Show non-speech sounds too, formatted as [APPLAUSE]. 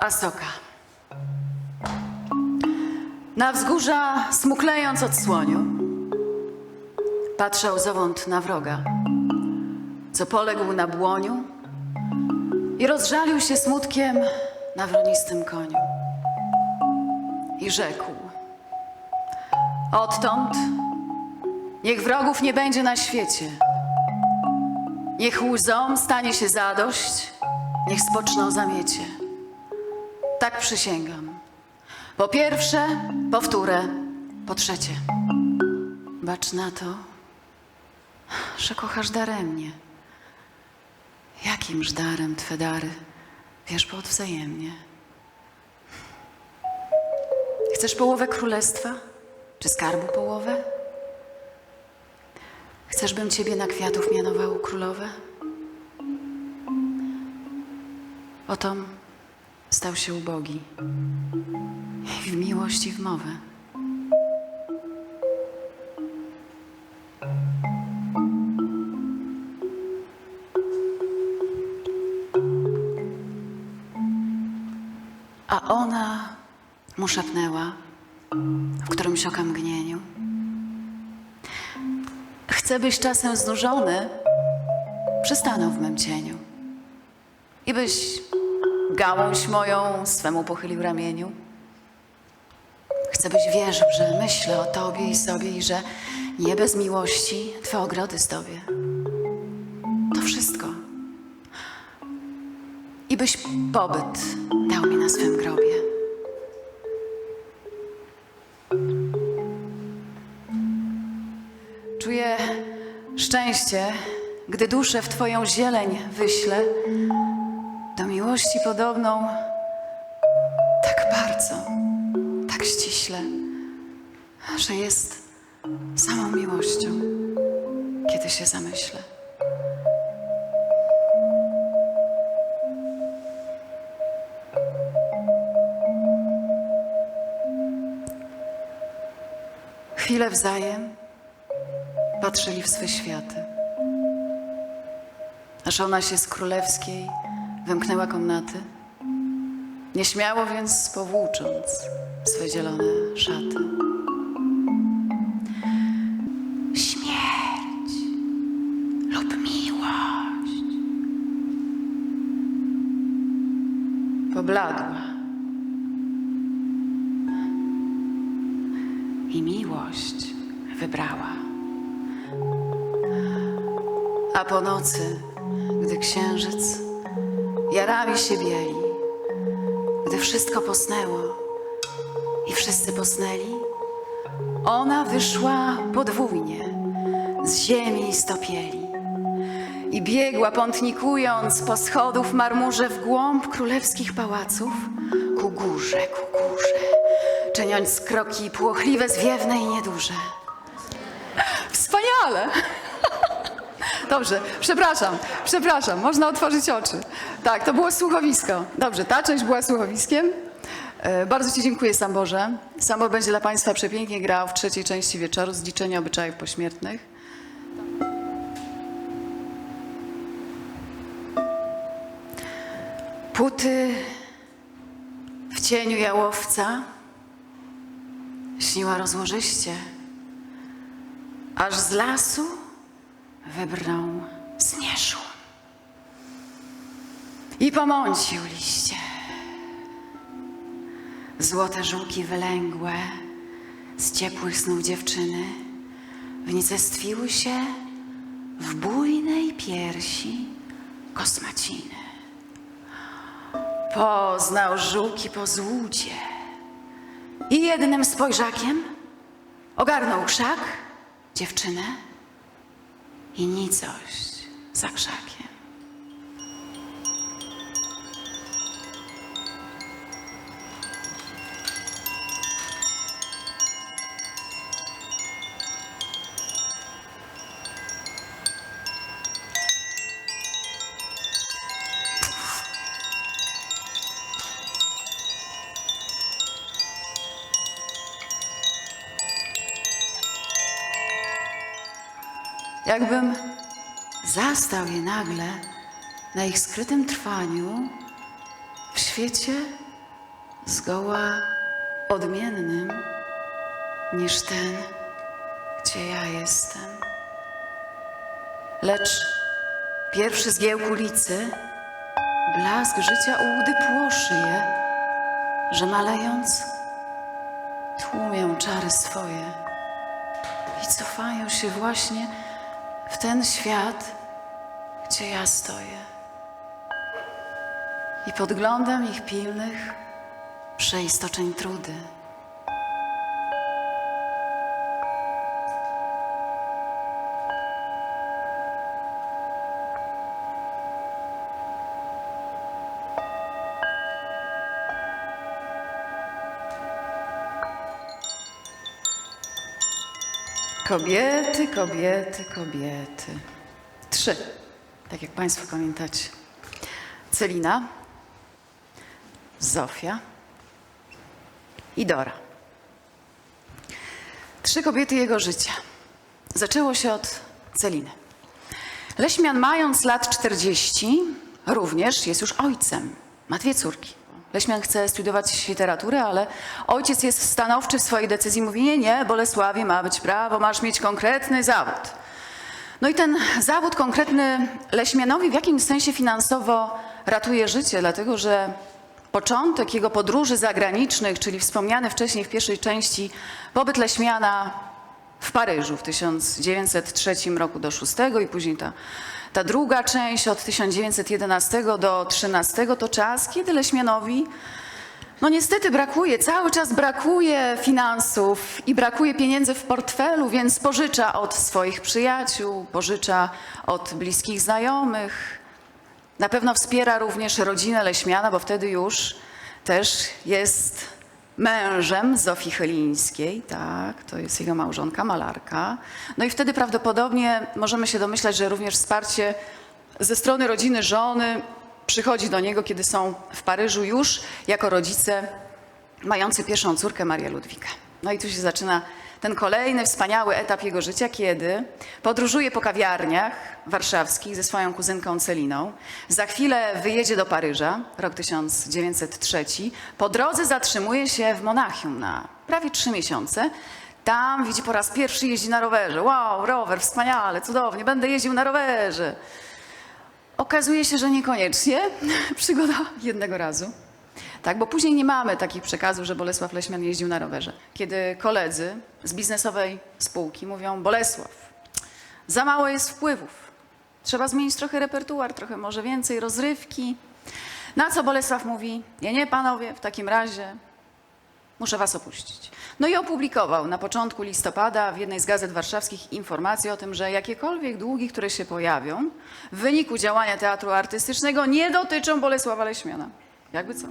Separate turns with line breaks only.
Asoka. Na wzgórza, smuklejąc od słoniu, patrzał zowąd na wroga, co poległ na błoniu i rozżalił się smutkiem na wronistym koniu. I rzekł: Odtąd niech wrogów nie będzie na świecie. Niech łzom stanie się zadość, niech spoczną zamiecie. Tak przysięgam. Po pierwsze, powtórę, po trzecie. Bacz na to, że kochasz daremnie. Jakimż darem twe dary wiesz podwzajemnie? Chcesz połowę królestwa? Czy skarbu połowę? Chcesz, bym ciebie na kwiatów mianował królowe? Otom stał się ubogi i w miłość i w mowę. A ona mu szepnęła w którymś oka mgnieniu. Chcę, byś czasem znużony przystanął w mym cieniu i byś gałąź moją swemu pochylił ramieniu. Chcę, byś wierzył, że myślę o tobie i sobie i że nie bez miłości twe ogrody zdobię. To wszystko. I byś pobyt dał mi na swym grobie. Czuję szczęście, gdy duszę w Twoją zieleń wyślę, miłości podobną tak bardzo, tak ściśle, że jest samą miłością, kiedy się zamyślę. Chwilę wzajem patrzyli w swe światy. Aż ona się z królewskiej wymknęła komnaty, nieśmiało więc powłócząc swe zielone szaty. Śmierć lub miłość pobladła i miłość wybrała. A po nocy, gdy księżyc jarami się bieli, gdy wszystko posnęło i wszyscy posnęli, ona wyszła podwójnie z ziemi stopieli i biegła pątnikując po schodów marmurze w głąb królewskich pałaców ku górze, ku górze, czyniąc kroki płochliwe, zwiewne i nieduże. Wspaniale! Dobrze, przepraszam, przepraszam, można otworzyć oczy. Tak, to było słuchowisko. Dobrze, ta część była słuchowiskiem. E, Bardzo Ci dziękuję, Sam Boże. Sambor będzie dla Państwa przepięknie grał w trzeciej części wieczoru z liczenia obyczajów pośmiertnych. Puty w cieniu jałowca śniła rozłożyście, aż z lasu wybrnął zmierzł i pomącił liście. Złote żółki wylęgłe z ciepłych snów dziewczyny wnicestwiły się w bujnej piersi kosmaciny. Poznał żółki po złudzie i jednym spojrzakiem ogarnął krzak, dziewczynę i nicość za krzakiem. Jakbym zastał je nagle na ich skrytym trwaniu, W świecie zgoła odmiennym niż ten, gdzie ja jestem. Lecz pierwszy zgiełk ulicy, blask życia u łdy płoszy je, że malejąc tłumią czary swoje i cofają się właśnie w ten świat, gdzie ja stoję. I podglądam ich pilnych przeistoczeń trudy. Kobiety, kobiety, kobiety. Trzy, tak jak Państwo pamiętacie. Celina, Zofia i Dora. Trzy kobiety jego życia. Zaczęło się od Celiny. Leśmian, mając lat 40, również jest już ojcem. Ma dwie córki. Leśmian chce studiować literaturę, ale ojciec jest stanowczy w swojej decyzji. Mówi, nie, nie, Bolesławie, ma być prawo, masz mieć konkretny zawód. No i ten zawód konkretny Leśmianowi w jakimś sensie finansowo ratuje życie, dlatego że początek jego podróży zagranicznych, czyli wspomniany wcześniej w pierwszej części pobyt Leśmiana w Paryżu w 1903 roku do 6 i później ta, ta druga część od 1911 do 13 to czas, kiedy Leśmianowi no niestety brakuje, cały czas brakuje finansów i brakuje pieniędzy w portfelu, więc pożycza od swoich przyjaciół, pożycza od bliskich znajomych. Na pewno wspiera również rodzinę Leśmiana, bo wtedy już też jest mężem Zofii Chylińskiej, tak, to jest jego małżonka, malarka. No i wtedy prawdopodobnie możemy się domyślać, że również wsparcie ze strony rodziny żony przychodzi do niego, kiedy są w Paryżu już jako rodzice mający pierwszą córkę Marię Ludwikę. No i tu się zaczyna ten kolejny wspaniały etap jego życia, kiedy podróżuje po kawiarniach warszawskich ze swoją kuzynką Celiną. Za chwilę wyjedzie do Paryża, rok 1903. Po drodze zatrzymuje się w Monachium na prawie trzy miesiące. Tam widzi po raz pierwszy jeździ na rowerze. Wow, rower, wspaniale, cudownie, będę jeździł na rowerze. Okazuje się, że niekoniecznie. [LAUGHS] Przygoda jednego razu. Tak, bo później nie mamy takich przekazów, że Bolesław Leśmian jeździł na rowerze. Kiedy koledzy z biznesowej spółki mówią: Bolesław, za mało jest wpływów. Trzeba zmienić trochę repertuar, trochę może więcej rozrywki. Na co Bolesław mówi: Nie, nie, panowie, w takim razie muszę was opuścić. No i opublikował na początku listopada w jednej z gazet warszawskich informację o tym, że jakiekolwiek długi, które się pojawią w wyniku działania teatru artystycznego nie dotyczą Bolesława Leśmiana. Jakby co?